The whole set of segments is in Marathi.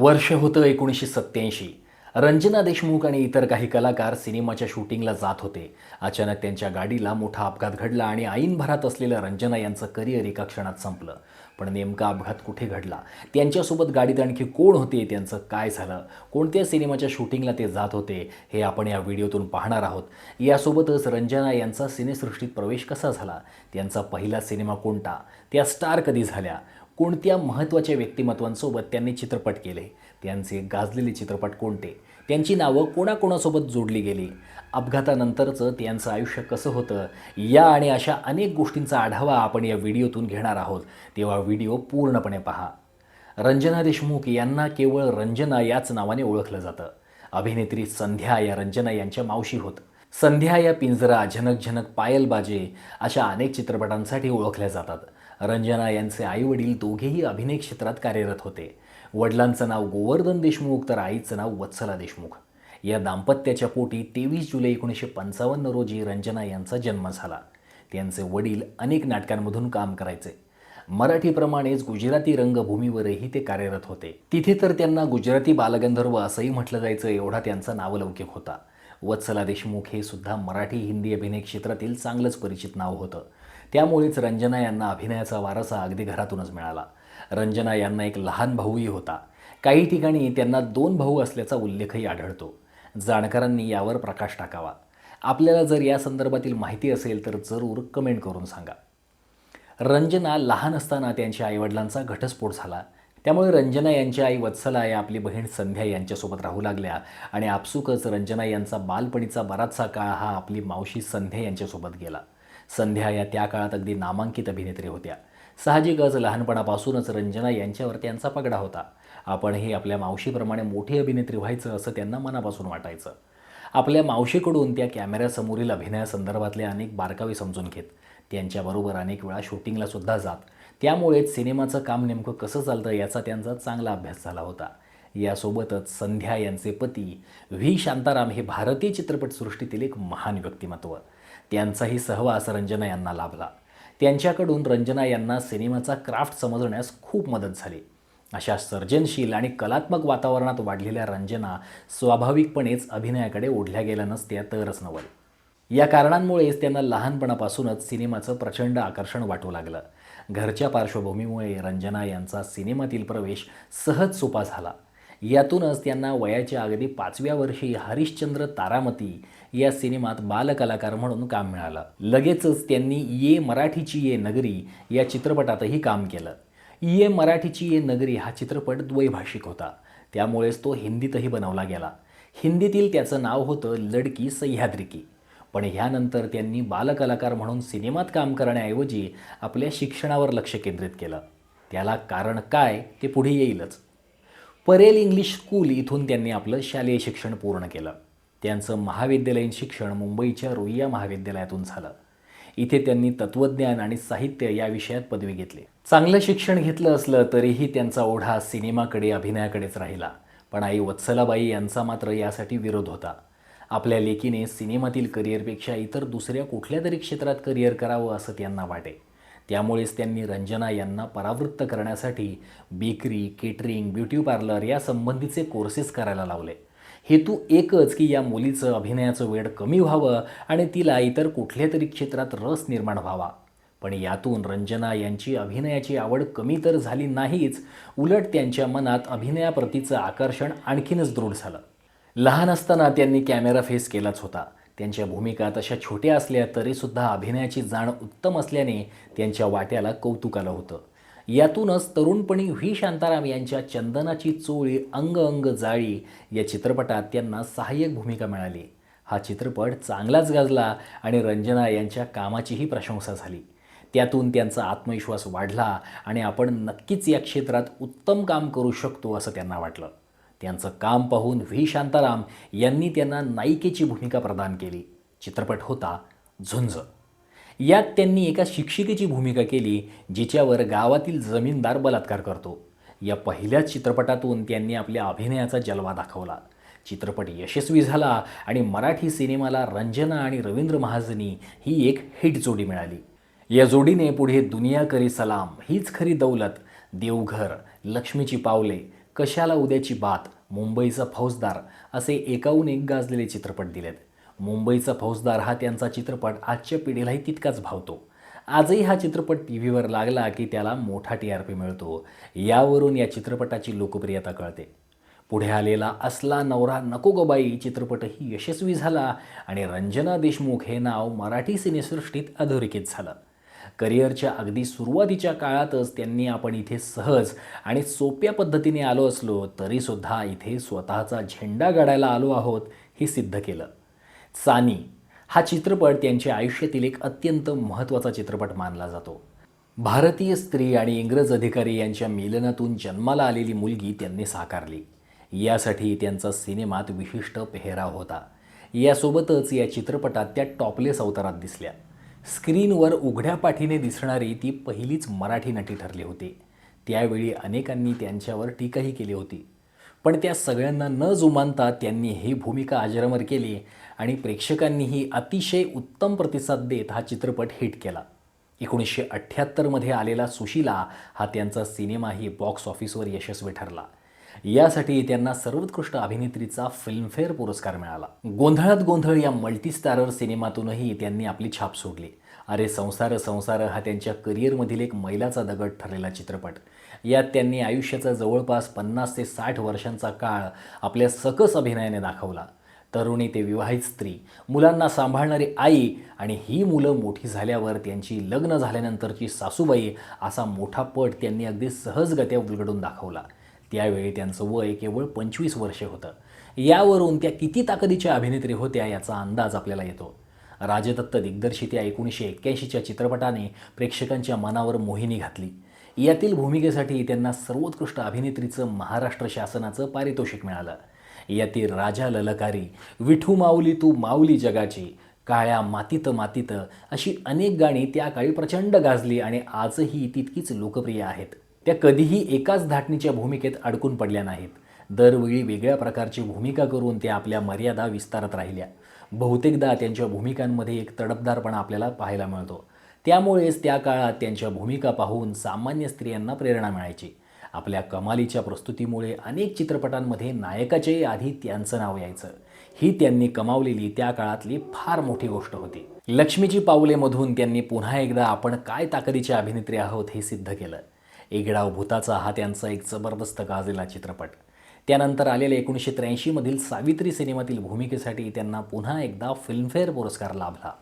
वर्ष होतं एकोणीसशे सत्त्याऐंशी. रंजना देशमुख आणि इतर काही कलाकार सिनेमाच्या शूटिंगला जात होते. अचानक त्यांच्या गाडीला मोठा अपघात घडला आणि ऐनभरात असलेलं रंजना यांचं करिअर एका क्षणात संपलं. पण नेमका अपघात कुठे घडला? त्यांच्यासोबत गाडीत आणखी कोण होते? त्यांचं काय झालं? कोणत्या सिनेमाच्या शूटिंगला ते जात होते? हे आपण या व्हिडिओतून पाहणार आहोत. यासोबतच रंजना यांचा सिनेसृष्टीत प्रवेश कसा झाला? त्यांचा पहिला सिनेमा कोणता? त्या स्टार कधी झाल्या? कोणत्या महत्त्वाच्या व्यक्तिमत्वांसोबत त्यांनी चित्रपट केले? त्यांचे गाजलेले चित्रपट कोणते? त्यांची नावं कोणाकोणासोबत जोडली गेली? अपघातानंतरचं त्यांचं आयुष्य कसं होतं? या आणि अशा अनेक गोष्टींचा आढावा आपण या व्हिडिओतून घेणार आहोत. तेव्हा व्हिडिओ पूर्णपणे पहा. रंजना देशमुख यांना केवळ रंजना याच नावाने ओळखलं जातं. अभिनेत्री संध्या या रंजना यांच्या मावशी होत. संध्या या पिंजरा झनक झनक पायल बाजे अशा अनेक चित्रपटांसाठी ओळखल्या जातात. रंजना यांचे आईवडील दोघेही अभिनय क्षेत्रात कार्यरत होते. वडिलांचं नाव गोवर्धन देशमुख तर आईचं नाव वत्सला देशमुख. या दाम्पत्याच्या पोटी तेवीस जुलै एकोणीसशे पंचावन्न रोजी रंजना यांचा जन्म झाला. त्यांचे वडील अनेक नाटकांमधून काम करायचे. मराठीप्रमाणेच गुजराती रंगभूमीवरही ते कार्यरत होते. तिथे तर त्यांना गुजराती बालगंधर्व असंही म्हटलं जायचं एवढा त्यांचा नावलौकिक होता. वत्सला देशमुख हे सुद्धा मराठी हिंदी अभिनय क्षेत्रातील चांगलंच परिचित नाव होतं. त्यामुळेच रंजना यांना अभिनयाचा वारसा अगदी घरातूनच मिळाला. रंजना यांना एक लहान भाऊही होता. काही ठिकाणी त्यांना दोन भाऊ असल्याचा उल्लेखही आढळतो. जाणकारांनी यावर प्रकाश टाकावा. आपल्याला जर या संदर्भातील माहिती असेल तर जरूर कमेंट करून सांगा. रंजना लहान असताना त्यांच्या आईवडिलांचा घटस्फोट झाला. त्यामुळे रंजना यांची आई वत्सला या आपली बहीण संध्या यांच्यासोबत राहू लागल्या आणि आपसुकच रंजना यांचा बालपणीचा बराचसा काळ हा आपली मावशी संध्या यांच्यासोबत गेला. संध्या या त्या काळात अगदी नामांकित अभिनेत्री होत्या. साहजिकच लहानपणापासूनच रंजना यांच्यावर त्यांचा पगडा होता. आपणही आपल्या मावशीप्रमाणे मोठी अभिनेत्री व्हायचं असं त्यांना मनापासून वाटायचं. आपल्या मावशीकडून त्या कॅमेऱ्यासमोरील अभिनयासंदर्भातले अनेक बारकावे समजून घेत त्यांच्याबरोबर अनेक वेळा शूटिंगला सुद्धा जात. त्यामुळेच सिनेमाचं काम नेमकं कसं चालतं याचा त्यांचा चांगला अभ्यास झाला होता. यासोबतच संध्या यांचे पती व्ही. शांताराम हे भारतीय चित्रपटसृष्टीतील एक महान व्यक्तिमत्व. त्यांचाही सहवास रंजना यांना लाभला. त्यांच्याकडून रंजना यांना सिनेमाचा क्राफ्ट समजण्यास खूप मदत झाली. अशा सर्जनशील आणि कलात्मक वातावरणात वाढलेल्या रंजना स्वाभाविकपणेच अभिनयाकडे ओढल्या गेल्या नसत्या तरच नवल या कारणांमुळेच त्यांना लहानपणापासूनच सिनेमाचं प्रचंड आकर्षण वाटू लागलं. घरच्या पार्श्वभूमीमुळे रंजना यांचा सिनेमातील प्रवेश सहज सोपा झाला. यातूनच त्यांना वयाच्या अगदी पाचव्या वर्षी हरिश्चंद्र तारामती या सिनेमात बालकलाकार म्हणून काम मिळालं. लगेचच त्यांनी ये मराठीची ये नगरी या चित्रपटातही काम केलं. ये मराठीची ये नगरी हा चित्रपट द्वैभाषिक होता. त्यामुळेच तो हिंदीतही बनवला गेला. हिंदीतील त्याचं नाव होतं लडकी सह्याद्री की पण ह्यानंतर त्यांनी बालकलाकार म्हणून सिनेमात काम करण्याऐवजी आपल्या शिक्षणावर लक्ष केंद्रित केलं. त्याला कारण काय ते पुढे येईलच. परेल इंग्लिश स्कूल इथून त्यांनी आपलं शालेय शिक्षण पूर्ण केलं. त्यांचं महाविद्यालयीन शिक्षण मुंबईच्या रुईया महाविद्यालयातून झालं. इथे त्यांनी तत्त्वज्ञान आणि साहित्य या विषयात पदवी घेतली. चांगलं शिक्षण घेतलं असलं तरीही त्यांचा ओढा सिनेमाकडे अभिनयाकडेच राहिला. पण आई वत्सलाबाई यांचा मात्र यासाठी विरोध होता. आपल्या लेकीने सिनेमातील करिअरपेक्षा इतर दुसऱ्या कुठल्या तरी क्षेत्रात करिअर करावं असं त्यांना वाटे. त्यामुळेच त्यांनी रंजना यांना परावृत्त करण्यासाठी बेकरी केटरिंग ब्युटी पार्लर या संबंधीचे कोर्सेस करायला लावले. हेतू एकच की या मुलीचं अभिनयाचं वेळ कमी व्हावं आणि तिला इतर कुठल्या तरी क्षेत्रात रस निर्माण व्हावा. पण यातून रंजना यांची अभिनयाची आवड कमी तर झाली नाहीच उलट त्यांच्या मनात अभिनयाप्रतीचं आकर्षण आणखीनच दृढ झालं. लहान असताना त्यांनी कॅमेरा फेस केलाच होता. त्यांच्या भूमिका तशा छोट्या असल्या तरीसुद्धा अभिनयाची जाण उत्तम असल्याने त्यांच्या वाट्याला कौतुक आलं होतं. यातूनच तरुणपणी व्ही. शांताराम यांच्या चंदनाची चोळी अंग अंग जाळी या चित्रपटात त्यांना सहाय्यक भूमिका मिळाली. हा चित्रपट चांगलाच गाजला आणि रंजना यांच्या कामाचीही प्रशंसा झाली. त्यातून त्यांचा आत्मविश्वास वाढला आणि आपण नक्कीच या क्षेत्रात उत्तम काम करू शकतो असं त्यांना वाटलं. त्यांचं काम पाहून व्ही. शांताराम यांनी त्यांना नायिकेची भूमिका प्रदान केली. चित्रपट होता झुंज. यात त्यांनी एका शिक्षिकेची भूमिका केली जिच्यावर गावातील जमीनदार बलात्कार करतो. या पहिल्याच चित्रपटातून त्यांनी आपल्या अभिनयाचा जलवा दाखवला. चित्रपट यशस्वी झाला आणि मराठी सिनेमाला रंजना आणि रवींद्र महाजनी ही एक हिट जोडी मिळाली. या जोडीने पुढे दुनिया करी सलाम हीच खरी दौलत देवघर लक्ष्मीची पावले कशाला उद्याची बात? मुंबईचा फौजदार असे एकाहून एक गाजलेले चित्रपट दिलेत. मुंबईचा फौजदार हा त्यांचा चित्रपट आजच्या पिढीलाही तितकाच भावतो. आजही हा चित्रपट टी व्हीवर लागला की त्याला मोठा टी आर पी मिळतो. यावरून या चित्रपटाची लोकप्रियता कळते. पुढे आलेला असला नवरा नको गबाई चित्रपटही यशस्वी झाला आणि रंजना देशमुख हे नाव मराठी सिनेसृष्टीत अधोरेखित झालं. करिअरच्या अगदी सुरुवातीच्या काळातच त्यांनी आपण इथे सहज आणि सोप्या पद्धतीने आलो असलो तरीसुद्धा इथे स्वतःचा झेंडा गाडायला आलो आहोत हे सिद्ध केलं. सानी हा चित्रपट त्यांच्या आयुष्यातील एक अत्यंत महत्त्वाचा चित्रपट मानला जातो. भारतीय स्त्री आणि इंग्रज अधिकारी यांच्या मिलनातून जन्माला आलेली मुलगी त्यांनी साकारली. यासाठी त्यांचा सिनेमात विशिष्ट पेहराव होता. यासोबतच या चित्रपटात त्या टॉपलेस अवतारात दिसल्या. स्क्रीनवर उघड्या पाठीने दिसणारी ती पहिलीच मराठी नटी ठरली होती. त्यावेळी अनेकांनी त्यांच्यावर टीकाही केली होती. पण त्या सगळ्यांना न जुमानता त्यांनी ही भूमिका अजरामर केली आणि प्रेक्षकांनीही अतिशय उत्तम प्रतिसाद देत हा चित्रपट हिट केला. एकोणीसशे अठ्ठ्याहत्तरमध्ये आलेला सुशीला हा त्यांचा सिनेमाही बॉक्स ऑफिसवर यशस्वी ठरला. यासाठी त्यांना सर्वोत्कृष्ट अभिनेत्रीचा फिल्मफेअर पुरस्कार मिळाला. गोंधळात गोंधळ या मल्टीस्टारर सिनेमातूनही त्यांनी आपली छाप सोडली. अरे संसार संसार हा त्यांच्या करिअरमधील एक मैलाचा दगड ठरलेला चित्रपट. यात त्यांनी आयुष्याचा जवळपास पन्नास ते साठ वर्षांचा काळ आपल्या सकस अभिनयाने दाखवला. तरुणी ते विवाहित स्त्री मुलांना सांभाळणारी आई आणि ही मुलं मोठी झाल्यावर त्यांची लग्न झाल्यानंतरची सासूबाई असा मोठा पट त्यांनी अगदी सहजगत्या उलगडून दाखवला. त्यावेळी त्यांचं वय केवळ पंचवीस वर्षे होतं. यावरून त्या किती ताकदीच्या अभिनेत्री होत्या याचा अंदाज आपल्याला येतो. राजदत्त दिग्दर्शित या एकोणीसशे एक्क्याऐंशीच्या चित्रपटाने प्रेक्षकांच्या मनावर मोहिनी घातली. यातील भूमिकेसाठी त्यांना सर्वोत्कृष्ट अभिनेत्रीचं महाराष्ट्र शासनाचं पारितोषिक मिळालं. यातील राजा ललकारी विठू माऊली तू माऊली जगाची काळ्या मातीत मातीत अशी अनेक गाणी त्या काळी प्रचंड गाजली आणि आजही तितकीच लोकप्रिय आहेत. त्या कधीही एकाच धाटणीच्या भूमिकेत अडकून पडल्या नाहीत. दरवेळी वेगळ्या प्रकारची भूमिका करून त्या आपल्या मर्यादा विस्तारत राहिल्या. बहुतेकदा त्यांच्या भूमिकांमध्ये एक तडपदारपणा आपल्याला पाहायला मिळतो. त्यामुळेच त्या काळात त्यांच्या भूमिका पाहून सामान्य स्त्रियांना प्रेरणा मिळायची. आपल्या कमालीच्या प्रस्तुतीमुळे अनेक चित्रपटांमध्ये नायकाच्याही आधी त्यांचं नाव यायचं. ही त्यांनी कमावलेली त्या काळातली फार मोठी गोष्ट होती. लक्ष्मीची पावलेमधून त्यांनी पुन्हा एकदा आपण काय ताकदीचे अभिनेत्री आहोत हे सिद्ध केलं. एकडाव भूताचा हा त्यांचा एक जबरदस्त गाजलेला चित्रपट. त्यानंतर आलेल्या एकोणीसशे त्र्याऐंशीमधील सावित्री सिनेमातील भूमिकेसाठी त्यांना पुन्हा एकदा फिल्मफेअर पुरस्कार लाभला.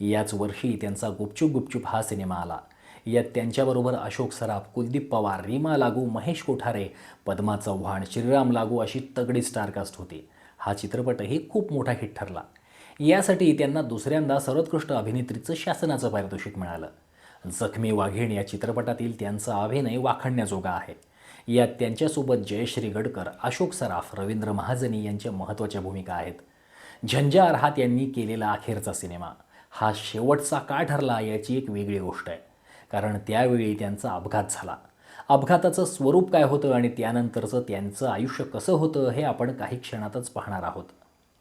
याच वर्षी त्यांचा गुपचूप गुपचूप हा सिनेमा आला. यात त्यांच्याबरोबर अशोक सराफ कुलदीप पवार रीमा लागू महेश कोठारे पद्मा चव्हाण श्रीराम लागू अशी तगडी स्टारकास्ट होती. हा चित्रपटही खूप मोठा हिट ठरला. यासाठी त्यांना दुसऱ्यांदा सर्वोत्कृष्ट अभिनेत्रीचं शासनाचं पारितोषिक मिळालं. जखमी वाघीण या चित्रपटातील त्यांचा अभिनय वाखणण्याजोगा आहे. यात त्यांच्यासोबत जयश्री गडकर अशोक सराफ रवींद्र महाजनी यांच्या महत्त्वाच्या भूमिका आहेत. झंजार हा त्यांनी केलेला अखेरचा सिनेमा. हा शेवटचा का ठरला याची एक वेगळी गोष्ट आहे. कारण त्यावेळी त्यांचा अपघात झाला. अपघाताचं स्वरूप काय होतं आणि त्यानंतरचं त्यांचं आयुष्य कसं होतं हे आपण काही क्षणातच पाहणार आहोत.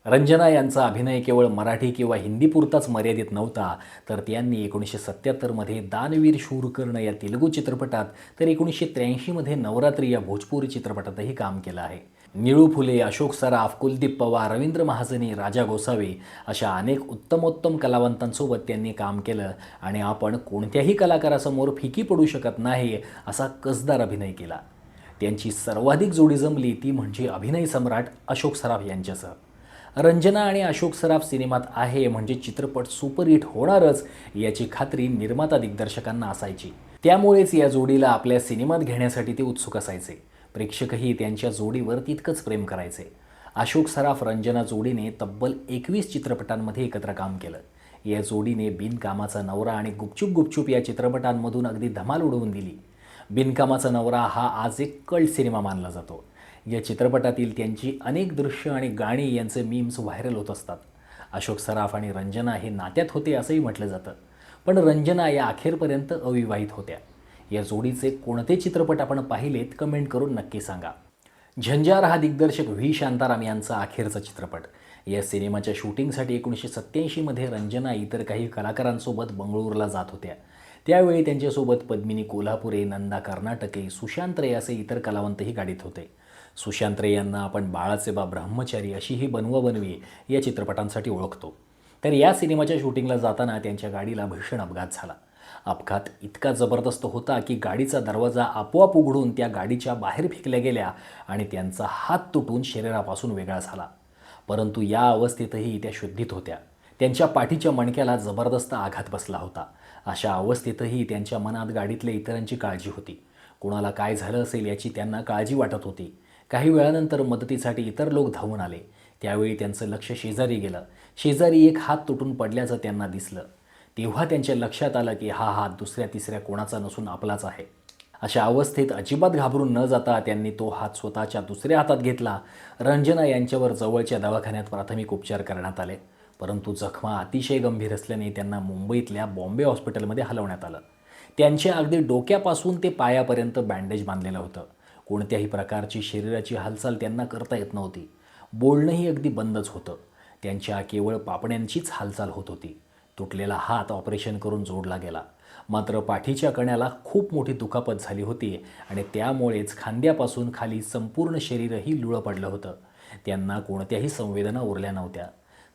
रंजना यांचा अभिनय केवळ मराठी किंवा हिंदीपुरताच मर्यादित नव्हता तर त्यांनी एकोणीसशे सत्त्याहत्तरमध्ये दानवीर शूरकर्ण या तेलुगू चित्रपटात तर एकोणीसशे त्र्याऐंशीमध्ये नवरात्री या भोजपुरी चित्रपटातही काम केलं आहे. निळू फुले अशोक सराफ कुलदीप पवार रवींद्र महाजनी राजा गोसावी अशा अनेक उत्तमोत्तम कलावंतांसोबत त्यांनी काम केलं आणि आपण कोणत्याही कलाकारासमोर फिकी पडू शकत नाही असा कसदार अभिनय केला. त्यांची सर्वाधिक जोडी जमली ती म्हणजे अभिनय सम्राट अशोक सराफ यांच्यासह. रंजना आणि अशोक सराफ सिनेमात आहे म्हणजे चित्रपट सुपरहिट होणारच याची खात्री निर्माता दिग्दर्शकांना असायची. त्यामुळेच या जोडीला आपल्या सिनेमात घेण्यासाठी ते उत्सुक असायचे. प्रेक्षकही त्यांच्या जोडीवर तितकंच प्रेम करायचे. अशोक सराफ रंजना जोडीने तब्बल एकवीस चित्रपटांमध्ये एकत्र काम केलं. या जोडीने बिनकामाचा नवरा आणि गुपचूप गुपचूप या चित्रपटांमधून अगदी धमाल उडवून दिली. बिनकामाचा नवरा हा आज एक कल्ट सिनेमा मानला जातो. या चित्रपटातील त्यांची अनेक दृश्य आणि गाणी यांचे मीम्स व्हायरल होत असतात. अशोक सराफ आणि रंजना हे नात्यात होते असंही म्हटलं जातं. पण रंजना या अखेरपर्यंत अविवाहित होत्या. या जोडीचे कोणते चित्रपट आपण पाहिलेत कमेंट करून नक्की सांगा. झंजार हा दिग्दर्शक व्ही. शांताराम यांचा अखेरचा चित्रपट. या सिनेमाच्या शूटिंगसाठी एकोणीसशे सत्त्याऐंशीमध्ये रंजना इतर काही कलाकारांसोबत बंगळुरूला जात होत्या. त्यावेळी त्यांच्यासोबत पद्मिनी कोल्हापुरे नंदा कर्नाटके सुशांत रे असे इतर कलावंतही गाडीत होते. सुशांत रे यांना आपण बाळाचे बा ब्रह्मचारी अशी ही बनवाबनवी या चित्रपटांसाठी ओळखतो. तर या सिनेमाच्या शूटिंगला जाताना त्यांच्या गाडीला भीषण अपघात झाला. अपघात इतका जबरदस्त होता की गाडीचा दरवाजा आपोआप उघडून त्या गाडीच्या बाहेर फेकल्या गेल्या आणि त्यांचा हात तुटून शरीरापासून वेगळा झाला. परंतु या अवस्थेतही त्या शुद्धीत होत्या. त्यांच्या पाठीच्या मणक्याला जबरदस्त आघात बसला होता. अशा अवस्थेतही त्यांच्या मनात गाडीतल्या इतरांची काळजी होती. कोणाला काय झालं असेल याची त्यांना काळजी वाटत होती. काही वेळानंतर मदतीसाठी इतर लोक धावून आले. त्यावेळी त्यांचं लक्ष शेजारी गेलं. शेजारी एक हात तुटून पडल्याचं त्यांना दिसलं. तेव्हा त्यांच्या लक्षात आलं की हा हात दुसऱ्या तिसऱ्या कोणाचा नसून आपलाच आहे. अशा अवस्थेत अजिबात घाबरून न जाता त्यांनी तो हात स्वतःच्या दुसऱ्या हातात घेतला. रंजना यांच्यावर जवळच्या दवाखान्यात प्राथमिक उपचार करण्यात आले. परंतु जखमा अतिशय गंभीर असल्याने त्यांना मुंबईतल्या बॉम्बे हॉस्पिटलमध्ये हलवण्यात आलं. त्यांच्या अगदी डोक्यापासून ते पायापर्यंत बँडेज बांधलेलं होतं. कोणत्याही प्रकारची शरीराची हालचाल त्यांना करता येत नव्हती. बोलणंही अगदी बंदच होतं. त्यांच्या केवळ पापण्यांचीच हालचाल होत होती. तुटलेला हात ऑपरेशन करून जोडला गेला. मात्र पाठीच्या कण्याला खूप मोठी दुखापत झाली होती आणि त्यामुळेच खांद्यापासून खाली संपूर्ण शरीरही लुळं पडलं होतं. त्यांना कोणत्याही संवेदना उरल्या नव्हत्या.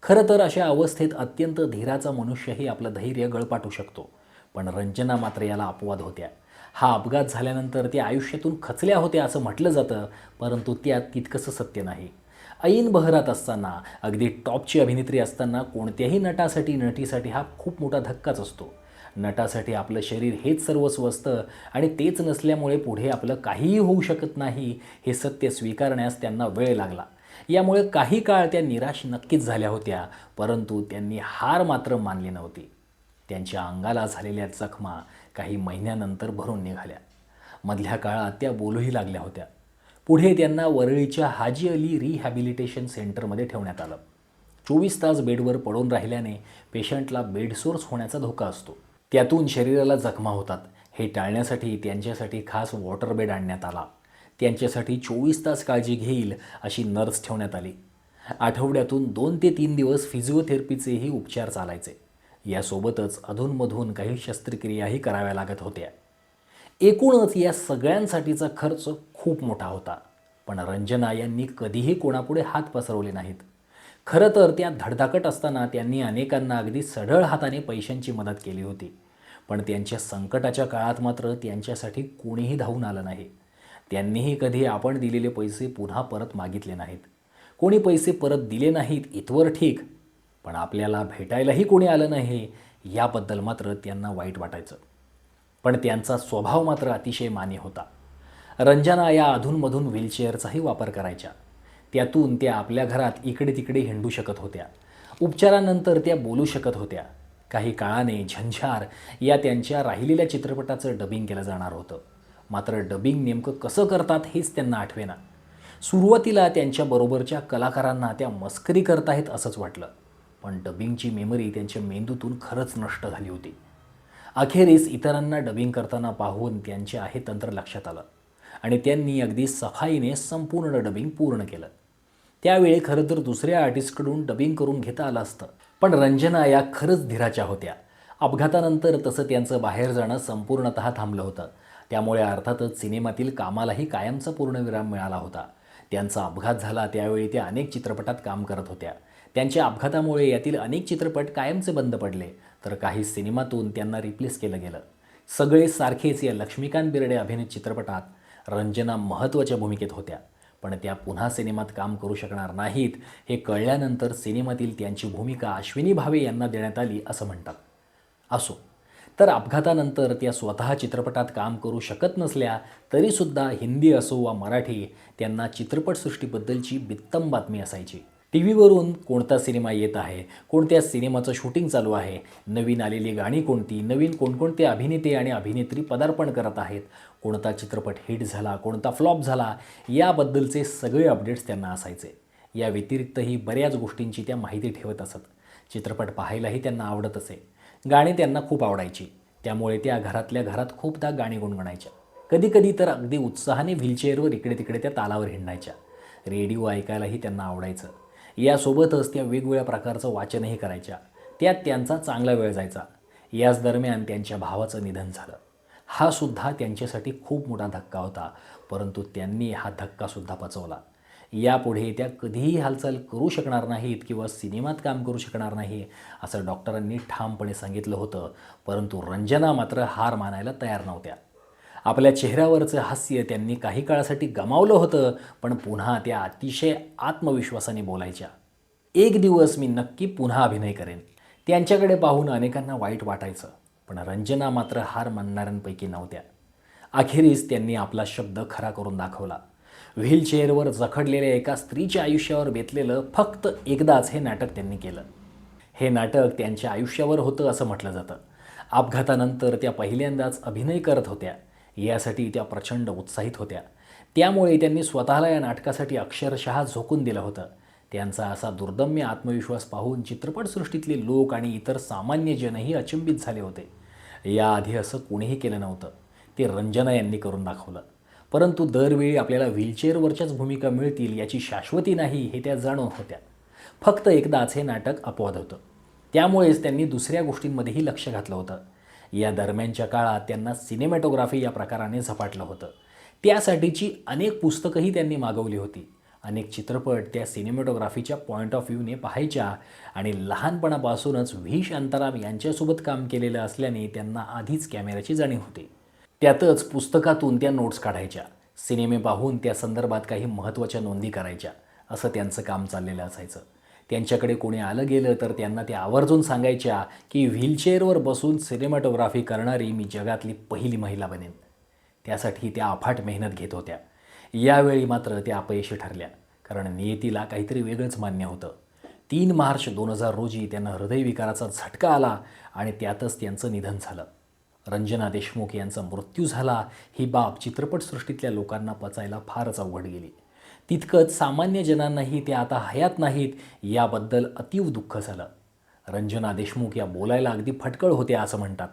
खरं तर अशा अवस्थेत अत्यंत धीराचा मनुष्यही आपलं धैर्य गळपाटू शकतो. पण रंजना मात्र याला अपवाद होत्या. हा अपघात झाल्यानंतर त्या आयुष्यातून खचल्या होत्या असं म्हटलं जातं परंतु त्यात तितकंसं सत्य नाही. ऐन बहरात असताना अगदी टॉपची अभिनेत्री असताना कोणत्याही नटासाठी नटीसाठी हा खूप मोठा धक्काच असतो. नटासाठी आपलं शरीर हेच सर्वस्व असतं आणि तेच नसल्यामुळे पुढे आपलं काहीही होऊ शकत नाही हे सत्य स्वीकारण्यास त्यांना वेळ लागला. यामुळे काही काळ त्या निराश नक्कीच झाल्या होत्या परंतु त्यांनी हार मात्र मानली नव्हती. त्यांच्या अंगाला झालेल्या जखमा काही महिन्यानंतर भरून निघाल्या. मधल्या काळात त्या बोलूही लागल्या होत्या. पुढे त्यांना वरळीच्या हाजी अली रिहॅबिलिटेशन सेंटरमध्ये ठेवण्यात आलं. चोवीस तास बेडवर पडून राहिल्याने पेशंटला बेडसोर्स होण्याचा धोका असतो. त्यातून शरीराला जखमा होतात. हे टाळण्यासाठी त्यांच्यासाठी खास वॉटर बेड आणण्यात आला. त्यांच्यासाठी चोवीस तास काळजी घेईल अशी नर्स ठेवण्यात आली. आठवड्यातून दोन ते तीन दिवस फिजिओथेरपीचेही उपचार चालायचे. यासोबतच अधूनमधून काही शस्त्रक्रियाही कराव्या लागत होत्या. एकूणच या सगळ्यांसाठीचा खर्च खूप मोठा होता. पण रंजना यांनी कधीही कोणापुढे हात पसरवले नाहीत. खरं तर त्या धडधाकट असताना त्यांनी अनेकांना अगदी सढळ हाताने पैशांची मदत केली होती. पण त्यांच्या संकटाच्या काळात मात्र त्यांच्यासाठी कोणीही धावून आलं नाही. त्यांनीही कधी आपण दिलेले पैसे पुन्हा परत मागितले नाहीत. कोणी पैसे परत दिले नाहीत इथवर ठीक. पण आपल्याला भेटायलाही कोणी आलं नाही याबद्दल मात्र त्यांना वाईट वाटायचं. पण त्यांचा स्वभाव मात्र अतिशय मान्य होता. रंजना या अधूनमधून व्हीलचेअरचाही वापर करायच्या. त्यातून त्या आपल्या घरात इकडे तिकडे हिंडू शकत होत्या. उपचारानंतर त्या बोलू शकत होत्या. काही काळाने झंझार या त्यांच्या राहिलेल्या चित्रपटाचं डबिंग केलं जाणार होतं. मात्र डबिंग नेमकं कसं करतात हेच त्यांना आठवेना. सुरुवातीला त्यांच्याबरोबरच्या कलाकारांना त्या मस्करी करतायत असंच वाटलं. पण डबिंगची मेमरी त्यांच्या मेंदूतून खरंच नष्ट झाली होती. अखेरीस इतरांना डबिंग करताना पाहून त्यांचे आहे तंत्र लक्षात आलं. आणि त्यांनी अगदी सफाईने संपूर्ण डबिंग पूर्ण केलं. त्यावेळी खरं तर दुसऱ्या आर्टिस्टकडून डबिंग करून घेता आलं असतं. पण रंजना या खरंच धीराच्या होत्या. अपघातानंतर तसं त्यांचं बाहेर जाणं संपूर्णत थांबलं होतं. त्यामुळे अर्थातच सिनेमातील कामालाही कायमचा पूर्णविराम मिळाला होता. त्यांचा अपघात झाला त्यावेळी त्या अनेक चित्रपटात काम करत होत्या. त्यांच्या अपघातामुळे यातील अनेक चित्रपट कायमचे बंद पडले तर काही सिनेमातून त्यांना रिप्लेस केलं गेलं. सगळे सारखेच या लक्ष्मीकांत बिर्डे अभिनीत चित्रपटात रंजना महत्त्वाच्या भूमिकेत होत्या. पण त्या पुन्हा सिनेमात काम करू शकणार नाहीत हे कळल्यानंतर सिनेमातील त्यांची भूमिका अश्विनी भावे यांना देण्यात आली असं म्हणतात. असो तर अपघातानंतर त्या स्वतः चित्रपटात काम करू शकत नसल्या तरीसुद्धा हिंदी असो वा मराठी त्यांना चित्रपटसृष्टीबद्दलची बित्तम बातमी असायची. टी व्हीवरून कोणता सिनेमा येत आहे कोणत्या सिनेमाचं शूटिंग चालू आहे नवीन आलेली गाणी कोणती नवीन कोणकोणते अभिनेते आणि अभिनेत्री पदार्पण करत आहेत कोणता चित्रपट हिट झाला कोणता फ्लॉप झाला याबद्दलचे सगळे अपडेट्स त्यांना असायचे. या व्यतिरिक्तही बऱ्याच गोष्टींची त्या माहिती ठेवत असत. चित्रपट पाहायलाही त्यांना आवडत असे. गाणी त्यांना खूप आवडायची. त्यामुळे त्या घरातल्या घरात खूपदा गाणी गुणगुणायच्या. कधीकधी तर अगदी उत्साहाने व्हीलचेअरवर इकडे तिकडे त्या तालावर हिंडायच्या. रेडिओ ऐकायलाही त्यांना आवडायचं. यासोबतच त्या वेगवेगळ्या प्रकारचं वाचनही करायच्या. त्यात त्यांचा चांगला वेळ जायचा. याच दरम्यान त्यांच्या भावाचं निधन झालं. हा सुद्धा त्यांच्यासाठी खूप मोठा धक्का होता परंतु त्यांनी हा धक्कासुद्धा पचवला. यापुढे त्या कधीही हालचाल करू शकणार नाहीत किंवा सिनेमात काम करू शकणार नाही असं डॉक्टरांनी ठामपणे सांगितलं होतं परंतु रंजना मात्र हार मानायला तयार नव्हत्या. आपल्या चेहऱ्यावरचं हास्य त्यांनी काही काळासाठी गमावलं होतं पण पुन्हा त्या अतिशय आत्मविश्वासाने बोलायच्या. एक दिवस मी नक्की पुन्हा अभिनय करेन. त्यांच्याकडे पाहून अनेकांना वाईट वाटायचं पण रंजना मात्र हार मानणाऱ्यांपैकी नव्हत्या. अखेरीस त्यांनी आपला शब्द खरा करून दाखवला. व्हीलचेअरवर जखडलेल्या एका स्त्रीच्या आयुष्यावर बेतलेलं फक्त एकदाच हे नाटक त्यांनी केलं. हे नाटक त्यांच्या आयुष्यावर होतं असं म्हटलं जातं. अपघातानंतर त्या पहिल्यांदाच अभिनय करत होत्या. यासाठी त्या प्रचंड उत्साहित होत्या. त्यामुळे त्यांनी स्वतःला या नाटकासाठी अक्षरशः झोकून दिलं होतं. त्यांचा असा दुर्दम्य आत्मविश्वास पाहून चित्रपटसृष्टीतले लोक आणि इतर सामान्य जनही अचंबित झाले होते. याआधी असं कोणीही केलं नव्हतं. ते रंजना यांनी करून दाखवलं. परंतु दरवेळी आपल्याला व्हीलचेअरवरच्याच भूमिका मिळतील याची शाश्वती नाही हे त्या जाणून होत्या. फक्त एकदाच हे नाटक अपवाद होतं. त्यामुळेच त्यांनी दुसऱ्या गोष्टींमध्येही लक्ष घातलं होतं. या दरम्यानच्या काळात त्यांना सिनेमॅटोग्राफी या प्रकाराने झपाटलं होतं. त्यासाठीची अनेक पुस्तकंही त्यांनी मागवली होती. अनेक चित्रपट त्या सिनेमॅटोग्राफीच्या पॉईंट ऑफ व्ह्यूने पाहायच्या आणि लहानपणापासूनच व्ही शांताराम यांच्यासोबत काम केलेलं असल्याने त्यांना आधीच कॅमेऱ्याची जाणीव होती. त्यातच पुस्तकातून त्या नोट्स काढायच्या. सिनेमे पाहून त्या संदर्भात काही महत्त्वाच्या नोंदी करायच्या. असं त्यांचं काम चाललेलं असायचं. त्यांच्याकडे कोणी आलं गेलं तर त्यांना ते आवर्जून सांगायच्या की व्हीलचेअरवर बसून सिनेमॅटोग्राफी करणारी मी जगातली पहिली महिला बनेन. त्यासाठी त्या अफाट मेहनत घेत होत्या. यावेळी मात्र त्या अपयशी ठरल्या. कारण नियतीला काहीतरी वेगळंच मान्य होतं. तीन मार्च दोन हजार रोजी त्यांना हृदयविकाराचा झटका आला आणि त्यातच त्यांचं निधन झालं. रंजना देशमुख यांचा मृत्यू झाला. ही बाब चित्रपटसृष्टीतल्या लोकांना पचायला फारच अवघड गेली. तितकंच सामान्य जनांनाही ते आता हयात नाहीत याबद्दल अतीव दुःख झालं. रंजना देशमुख या बोलायला अगदी फटकळ होत्या असं म्हणतात.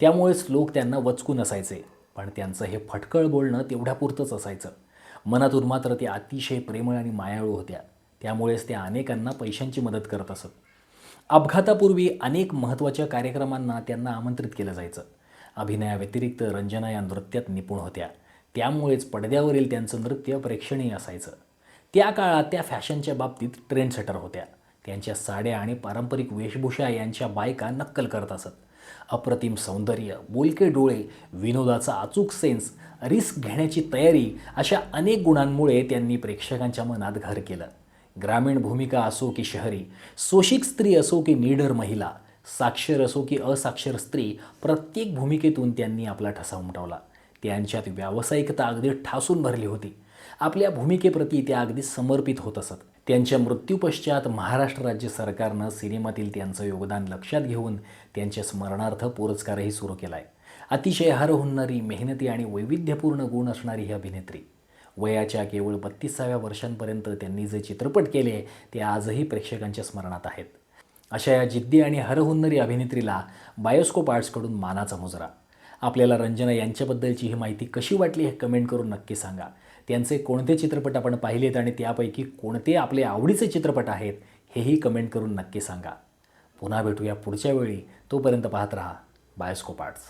त्यामुळेच लोक त्यांना वचकून असायचे पण त्यांचं हे फटकळ बोलणं तेवढ्यापुरतंच असायचं. मनातून मात्र ते अतिशय प्रेमळ आणि मायाळू होत्या. त्यामुळेच त्या अनेकांना पैशांची मदत करत असत. अपघातापूर्वी अनेक महत्त्वाच्या कार्यक्रमांना त्यांना आमंत्रित केलं जायचं. अभिनयाव्यतिरिक्त रंजना या नृत्यात निपुण होत्या. त्यामुळेच पडद्यावरील त्यांचं नृत्य प्रेक्षणीय असायचं. त्या काळात त्या फॅशनच्या बाबतीत ट्रेंडसेटर होत्या. त्यांच्या साड्या आणि पारंपरिक वेशभूषा यांच्या बायका नक्कल करत असत. अप्रतिम सौंदर्य बोलके डोळे विनोदाचा अचूक सेन्स रिस्क घेण्याची तयारी अशा अनेक गुणांमुळे त्यांनी प्रेक्षकांच्या मनात घर केलं. ग्रामीण भूमिका असो की शहरी सोशिक स्त्री असो की निडर महिला साक्षर असो की असाक्षर स्त्री प्रत्येक भूमिकेतून त्यांनी आपला ठसा उमटवला. त्यांच्यात व्यावसायिकता अगदी ठासून भरली होती. आपल्या भूमिकेप्रती त्या अगदी समर्पित होत असत. त्यांच्या मृत्यूपश्चात महाराष्ट्र राज्य सरकारनं सिनेमातील त्यांचं योगदान लक्षात घेऊन त्यांच्या स्मरणार्थ पुरस्कारही सुरू केला आहे अतिशय हरहुन्नरी मेहनती आणि वैविध्यपूर्ण गुण असणारी ही अभिनेत्री. वयाच्या केवळ बत्तीसाव्या वर्षांपर्यंत त्यांनी जे चित्रपट केले ते आजही प्रेक्षकांच्या स्मरणात आहेत. अशा या जिद्दी आणि हरहुन्नरी अभिनेत्रीला बायोस्कोप आर्ट्सकडून मानाचा मुजरा. आपल्याला रंजना यांच्याबद्दलची ही माहिती कशी वाटली हे कमेंट करून नक्की सांगा. त्यांचे कोणते चित्रपट आपण पाहिलेत आणि त्यापैकी कोणते आपले आवडीचे चित्रपट आहेत हेही कमेंट करून नक्की सांगा. पुन्हा भेटूया पुढच्या वेळी. तोपर्यंत पाहत राहा. Bioscope arts.